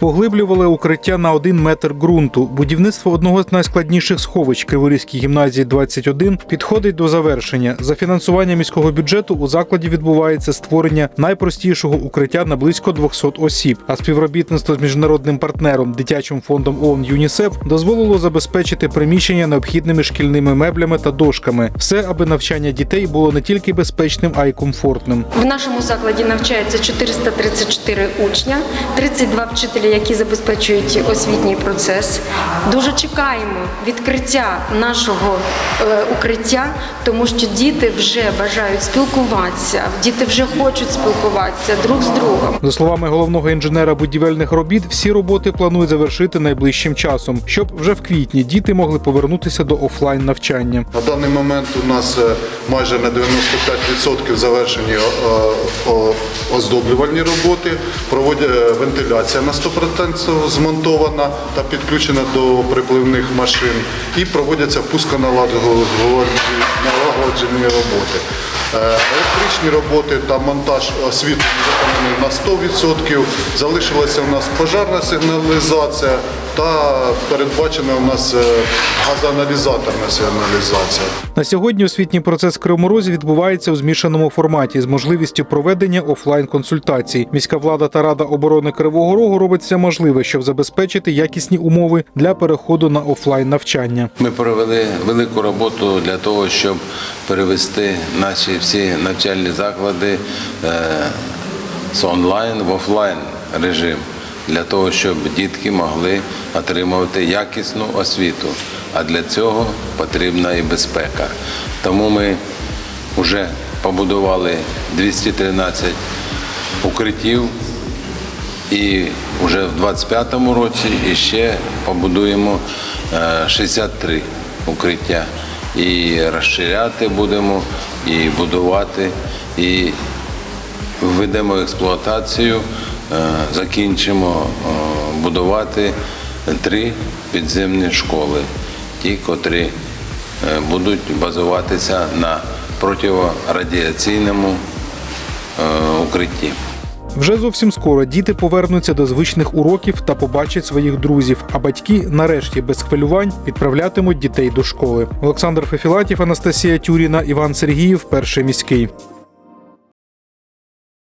Поглиблювали укриття на один метр ґрунту. Будівництво одного з найскладніших сховищ Криворізькій гімназії 21 підходить до завершення. За фінансування міського бюджету у закладі відбувається створення найпростішого укриття на близько 200 осіб. А співробітництво з міжнародним партнером дитячим фондом ООН ЮНІСЕФ дозволило забезпечити приміщення необхідними шкільними меблями та дошками. Все, аби навчання дітей було не тільки безпечним, а й комфортним. В нашому закладі навчається 434 учня, 32 вчителі, які забезпечують освітній процес. Дуже чекаємо відкриття нашого е, укриття, тому що діти вже бажають спілкуватися, діти вже хочуть спілкуватися друг з другом. За словами головного інженера будівельних робіт, всі роботи планують завершити найближчим часом, щоб вже в квітні діти могли повернутися до офлайн навчання. На даний момент у нас е, майже на 95% завершені е, оздоблювальні роботи, проводять вентиляція на 100% змонтована та підключена до припливних машин і проводяться пусконалагоджені роботи. Е, Електричні роботи та монтаж освітлення виконані на 100%. Залишилася у нас пожарна сигналізація та передбачена у нас е, газоаналізаторна сигналізація. На сьогодні освітній процес в Кривому Розі відбувається у змішаному форматі з можливістю проведення офлайн консультацій. Міська влада та рада оборони Кривого Рогу робить все можливе, щоб забезпечити якісні умови для переходу на офлайн навчання. Ми провели велику роботу для того, щоб перевести наші всі навчальні заклади е, з онлайн в офлайн режим, для того, щоб дітки могли отримувати якісну освіту. А для цього потрібна і безпека. Тому ми вже побудували 213 укриттів і вже в 25-му році іще побудуємо е, 63 укриття. І розширяти будемо, і будувати, і введемо експлуатацію, е, закінчимо е, будувати три підземні школи, ті, котрі е, будуть базуватися на протирадіаційному укритті. Вже зовсім скоро діти повернуться до звичних уроків та побачать своїх друзів. А батьки нарешті без хвилювань відправлятимуть дітей до школи. Олександр Фефілатів, Анастасія Тюріна, Іван Сергіїв, перший міський.